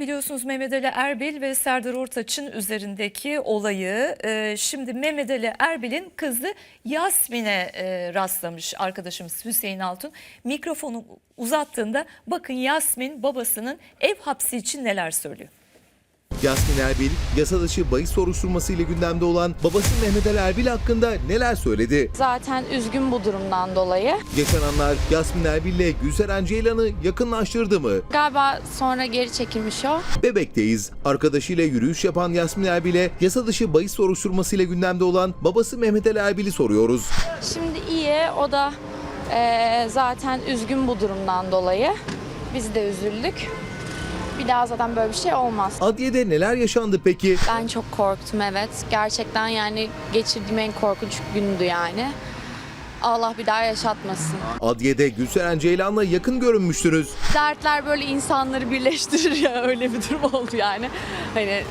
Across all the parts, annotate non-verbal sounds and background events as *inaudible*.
Biliyorsunuz Mehmet Ali Erbil ve Serdar Ortaç'ın üzerindeki olayı e, şimdi Mehmet Ali Erbil'in kızı Yasmin'e e, rastlamış arkadaşımız Hüseyin Altun. Mikrofonu uzattığında bakın Yasmin babasının ev hapsi için neler söylüyor. Yasmin Erbil, yasa dışı bahis soruşturması ile gündemde olan babası Mehmet Ali Erbil hakkında neler söyledi? Zaten üzgün bu durumdan dolayı. Yaşananlar Yasmin Erbil ile Gülseren Ceylan'ı yakınlaştırdı mı? Galiba sonra geri çekilmiş o. Bebekteyiz. Arkadaşıyla yürüyüş yapan Yasmin Erbil'e yasa dışı bahis soruşturması ile gündemde olan babası Mehmet Ali Erbil'i soruyoruz. Şimdi iyi. O da eee, zaten üzgün bu durumdan dolayı. Biz de üzüldük. Bir daha zaten böyle bir şey olmaz. Adliyede neler yaşandı peki? Ben çok korktum evet. Gerçekten yani geçirdiğim en korkunç gündü yani. Allah bir daha yaşatmasın. Adliyede Gülseren Ceylan'la yakın görünmüştünüz. Dertler böyle insanları birleştirir ya *laughs* öyle bir durum oldu yani. Hani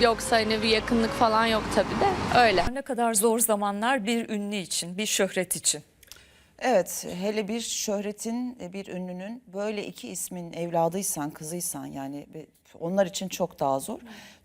yoksa hani bir yakınlık falan yok tabii de öyle. Ne kadar zor zamanlar bir ünlü için, bir şöhret için. Evet, hele bir şöhretin, e, bir ünlünün böyle iki ismin evladıysan, kızıysan yani onlar için çok daha zor.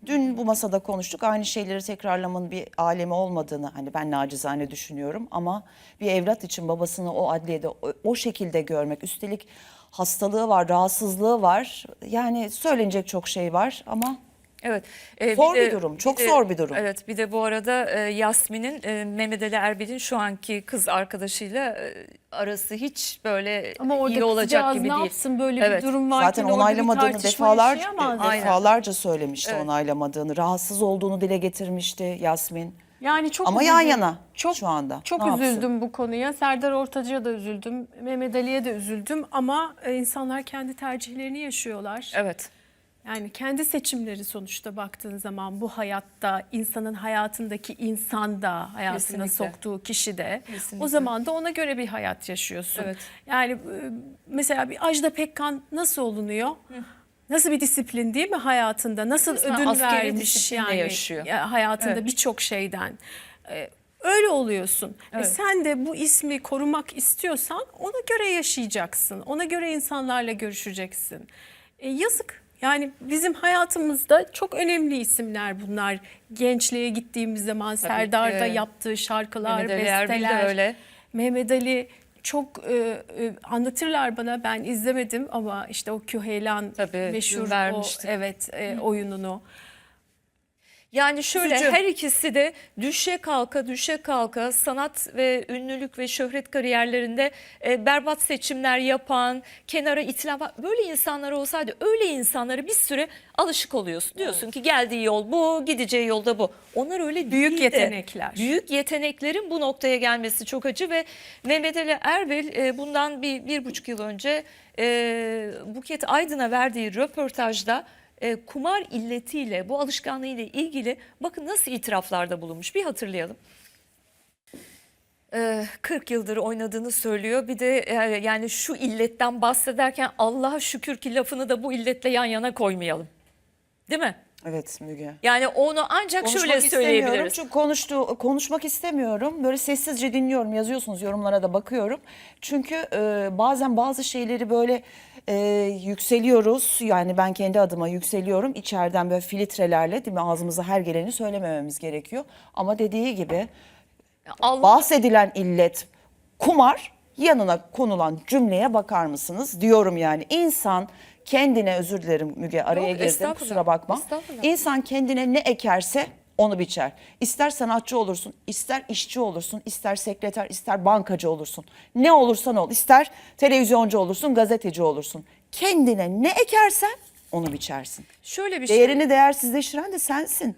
Dün bu masada konuştuk. Aynı şeyleri tekrarlamanın bir alemi olmadığını hani ben nacizane düşünüyorum ama bir evlat için babasını o adliyede o, o şekilde görmek, üstelik hastalığı var, rahatsızlığı var. Yani söylenecek çok şey var ama Evet. e, Zor bir durum, çok de- zor bir durum. Evet bir de bu arada e, Yasmin'in e, Mehmet Ali Erbil'in şu anki kız arkadaşıyla e, arası hiç böyle Ama orada iyi olacak gibi ne değil. yapsın böyle Evet. bir durum varken Zaten bir onaylamadığını tartışma defalarca söylemişti Evet. onaylamadığını. Rahatsız olduğunu dile getirmişti Yasmin. Yani çok Ama yan üzüldüm. yana çok, şu anda. Çok Ne yapsın? üzüldüm bu konuya. Serdar Ortaç'a da üzüldüm. Mehmet Ali'ye de üzüldüm. Ama e, insanlar kendi tercihlerini yaşıyorlar. Evet. Yani kendi seçimleri sonuçta baktığın zaman bu hayatta insanın hayatındaki insan da hayatına Kesinlikle. soktuğu kişi de Kesinlikle. o zaman da ona göre bir hayat yaşıyorsun. Evet. Yani e, mesela bir Ajda Pekkan nasıl olunuyor? Nasıl bir disiplin değil mi hayatında? Nasıl Resmen ödün vermiş yani yaşıyor. ya hayatında Evet. birçok şeyden. Ee, öyle oluyorsun. E Evet. sen de bu ismi korumak istiyorsan ona göre yaşayacaksın. Ona göre insanlarla görüşeceksin. E, yazık. Yani bizim hayatımızda çok önemli isimler bunlar. Gençliğe gittiğimiz zaman Serdar'da ki. yaptığı şarkılar, Mehmet Ali Erbil de besteler. öyle. Mehmet Ali çok e, e, anlatırlar bana ben izlemedim ama işte o Küheylan Tabii, meşhur o evet e, oyununu. Yani şöyle Üzücü. her ikisi de düşe kalka düşe kalka sanat ve ünlülük ve şöhret kariyerlerinde e, berbat seçimler yapan, kenara itilen böyle insanlar olsaydı öyle insanlara bir süre alışık oluyorsun. Diyorsun ki geldiği yol bu, gideceği yol da bu. Onlar öyle Büyük değil de, yetenekler. Büyük yeteneklerin bu noktaya gelmesi çok acı ve Mehmet Ali Erbil e, bundan bir, bir buçuk yıl önce e, Buket Aydın'a verdiği röportajda e, kumar illetiyle bu alışkanlığıyla ilgili bakın nasıl itiraflarda bulunmuş bir hatırlayalım. E, 40 yıldır oynadığını söylüyor. Bir de e, yani şu illetten bahsederken Allah'a şükür ki lafını da bu illetle yan yana koymayalım. Değil mi? Evet Müge. Yani onu ancak Konuşmak şöyle söyleyebiliriz. çünkü konuştu, konuşmak istemiyorum. Böyle sessizce dinliyorum, yazıyorsunuz yorumlara da bakıyorum. Çünkü e, bazen bazı şeyleri böyle e, yükseliyoruz. Yani ben kendi adıma yükseliyorum. İçeriden böyle filtrelerle değil mi ağzımıza her geleni söylemememiz gerekiyor. Ama dediği gibi Allah bahsedilen illet kumar yanına konulan cümleye bakar mısınız diyorum yani insan kendine özür dilerim Müge araya Yok, girdim kusura bakma. İnsan kendine ne ekerse onu biçer. İster sanatçı olursun, ister işçi olursun, ister sekreter, ister bankacı olursun. Ne olursan ol, ister televizyoncu olursun, gazeteci olursun. Kendine ne ekersen onu biçersin. şöyle bir şey. Değerini değersizleştiren de sensin.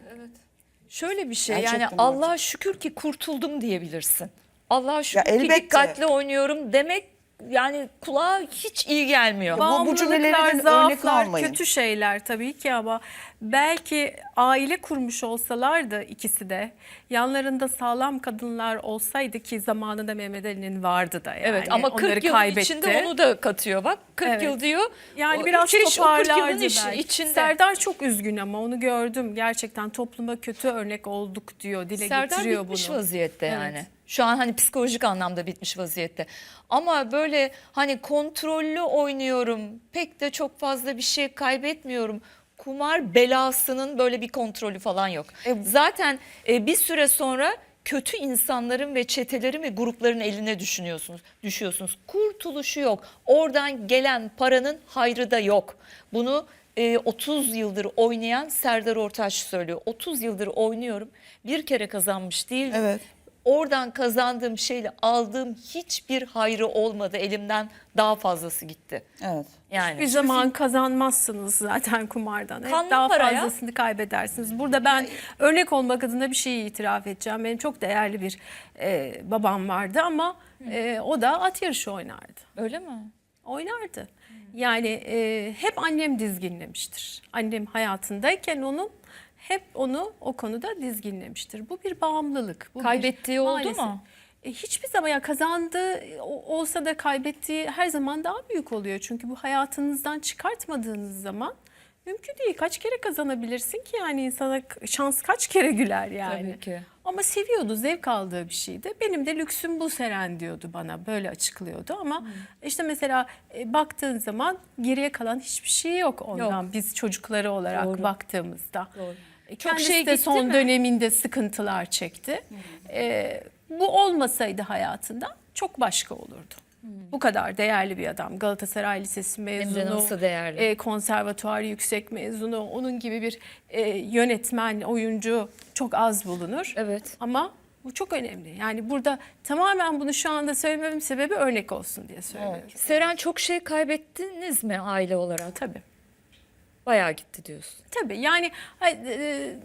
Şöyle bir şey Gerçekten yani. Allah'a şükür ki kurtuldum diyebilirsin. Allah'a şükür ki elbette. dikkatli oynuyorum demek yani kulağa hiç iyi gelmiyor. Ba- bu cümlelerden örnek zaaflar almayın. kötü şeyler tabii ki ama belki aile kurmuş olsalardı ikisi de yanlarında sağlam kadınlar olsaydı ki zamanında Mehmet Ali'nin vardı da yani. evet ama 40 onları yıl kaybetti. içinde onu da katıyor bak 40 Evet. yıl diyor. Yani O biraz üç yaş, o 40 yılın toparlardı iş- içinde. Serdar çok üzgün ama onu gördüm. Gerçekten topluma kötü örnek olduk diyor. Dile Serdar getiriyor bitmiş bunu. vaziyette Evet. yani. Şu an hani psikolojik anlamda bitmiş vaziyette. Ama böyle hani kontrollü oynuyorum. Pek de çok fazla bir şey kaybetmiyorum. Kumar belasının böyle bir kontrolü falan yok. Zaten e, bir süre sonra kötü insanların ve çetelerin ve grupların eline düşünüyorsunuz, düşüyorsunuz. Kurtuluşu yok. Oradan gelen paranın hayrı da yok. Bunu e, 30 yıldır oynayan Serdar Ortaç söylüyor. 30 yıldır oynuyorum. Bir kere kazanmış değil. Evet. Oradan kazandığım şeyle aldığım hiçbir hayrı olmadı. Elimden daha fazlası gitti. Evet. Yani Bir zaman kazanmazsınız zaten kumardan. Hep Kanlı daha paraya- fazlasını kaybedersiniz. Burada ben örnek olmak adına bir şeyi itiraf edeceğim. Benim çok değerli bir e, babam vardı ama e, o da at yarışı oynardı. öyle mi? Oynardı. Yani e, hep annem dizginlemiştir. Annem hayatındayken onun hep onu o konuda dizginlemiştir. Bu bir bağımlılık. Bu bir- Kaybettiği oldu maalesef. mu? E, hiçbir zaman ya kazandığı olsa da kaybettiği her zaman daha büyük oluyor. Çünkü bu hayatınızdan çıkartmadığınız zaman mümkün değil. Kaç kere kazanabilirsin ki yani insana şans kaç kere güler yani. Tabii ki. Ama seviyordu, zevk aldığı bir şeydi. Benim de lüksüm bu Seren diyordu bana, böyle açıklıyordu. Ama Hmm. işte mesela e, baktığın zaman geriye kalan hiçbir şey yok ondan. Biz çocukları olarak Doğru. baktığımızda. Doğru. E, Çok Kendisi şey de son mi? döneminde sıkıntılar çekti. E, bu olmasaydı hayatında çok başka olurdu. Bu kadar değerli bir adam. Galatasaray Lisesi mezunu. e, konservatuar yüksek mezunu. Onun gibi bir e, yönetmen, oyuncu çok az bulunur. Evet. Ama bu çok önemli. Yani burada tamamen bunu şu anda söylememin sebebi örnek olsun diye söylüyorum. Seren çok şey kaybettiniz mi aile olarak? Tabii. Bayağı gitti diyorsun. Tabii yani hay- e,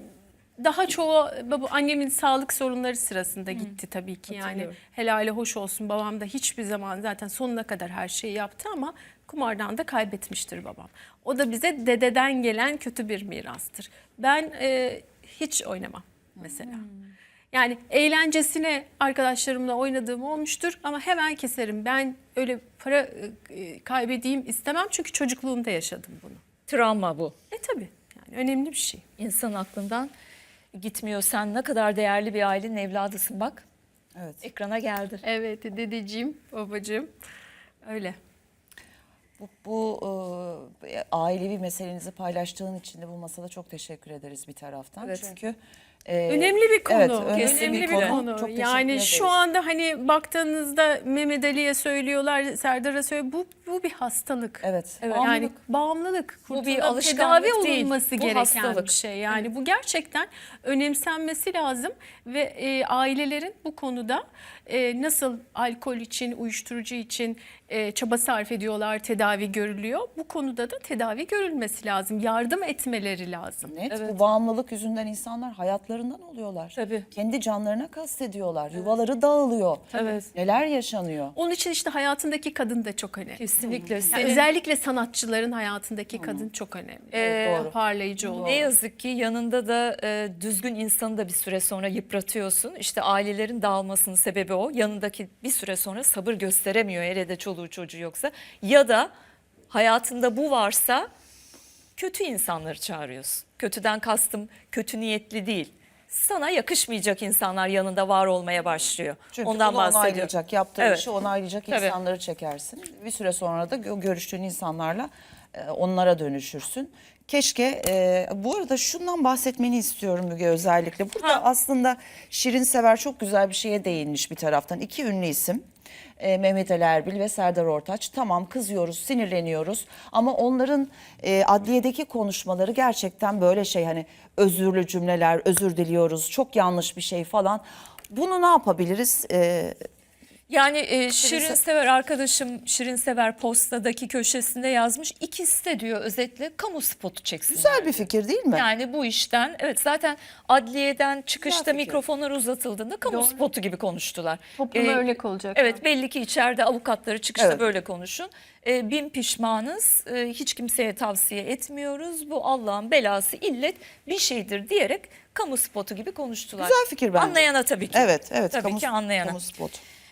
daha çoğu baba annemin sağlık sorunları sırasında gitti tabii ki yani helali hoş olsun babam da hiçbir zaman zaten sonuna kadar her şeyi yaptı ama kumardan da kaybetmiştir babam. O da bize dededen gelen kötü bir mirastır. Ben e, hiç oynamam mesela. Yani eğlencesine arkadaşlarımla oynadığım olmuştur ama hemen keserim. Ben öyle para e, kaybedeyim istemem çünkü çocukluğumda yaşadım bunu. Travma bu. E tabii yani önemli bir şey. İnsan aklından gitmiyor. Sen ne kadar değerli bir ailenin evladısın bak. Evet. Ekrana geldi. Evet dedeciğim, babacığım. Öyle. Bu, bu e, ailevi meselenizi paylaştığın için de bu masada çok teşekkür ederiz bir taraftan. Evet. Çünkü e, Önemli bir konu. Evet, önemli, önemli bir, bir konu. Çok yani şu anda hani baktığınızda Mehmet Ali'ye söylüyorlar, Serdar'a söylüyor. Bu bu bir hastalık. Evet. Evet. Yani Bağımlılık. Bu bir alışkanlık tedavi değil, olunması bu gereken hastalık. bir şey. Yani bu gerçekten önemsenmesi lazım ve e, ailelerin bu konuda e, nasıl alkol için, uyuşturucu için e, çaba sarf ediyorlar, tedavi görülüyor. Bu konuda da tedavi görülmesi lazım, yardım etmeleri lazım. Net bu bağımlılık yüzünden insanlar hayatlarından oluyorlar. Tabii. Kendi canlarına kastediyorlar. Yuvaları dağılıyor. Evet. Neler yaşanıyor? Onun için işte hayatındaki kadın da çok önemli. Kesinlikle. Yani Senin özellikle sanatçıların hayatındaki kadın çok önemli. Ee, doğru. Parlayıcı oluyor. Ne yazık ki yanında da e, düzgün insanı da bir süre sonra yıpratıyorsun. İşte ailelerin dağılmasının sebebi o. Yanındaki bir süre sonra sabır gösteremiyor hele de çoluğu çocuğu yoksa. Ya da hayatında bu varsa kötü insanları çağırıyorsun. Kötüden kastım kötü niyetli değil. Sana yakışmayacak insanlar yanında var olmaya başlıyor. Çünkü Ondan onu bahsediyorum. onaylayacak, yaptığı Evet. işi onaylayacak Tabii. insanları çekersin. Bir süre sonra da gö- görüştüğün insanlarla e, onlara dönüşürsün. Keşke e, bu arada şundan bahsetmeni istiyorum Müge özellikle. Burada aslında Şirin Sever çok güzel bir şeye değinmiş bir taraftan. İki ünlü isim. e, Mehmet Ali Erbil ve Serdar Ortaç. Tamam kızıyoruz, sinirleniyoruz ama onların e, adliyedeki konuşmaları gerçekten böyle şey hani özürlü cümleler, özür diliyoruz, çok yanlış bir şey falan. Bunu ne yapabiliriz? E, Yani e, Şirin Se- Sever arkadaşım Şirin Sever postadaki köşesinde yazmış. İkisi de diyor özetle kamu spotu çeksin. güzel bir fikir değil mi? Yani bu işten evet zaten adliyeden çıkışta fikir. mikrofonlar uzatıldığında kamu spotu gibi konuştular. Topluma Ee, örnek olacak. Evet belli ki içeride avukatları çıkışta Evet. böyle konuşun. Ee, bin pişmanız ee, hiç kimseye tavsiye etmiyoruz. Bu Allah'ın belası illet bir şeydir diyerek kamu spotu gibi konuştular. Güzel fikir bence. Anlayana tabii ki. Evet, evet. Tabii kamu- ki anlayana. Kamu spotu.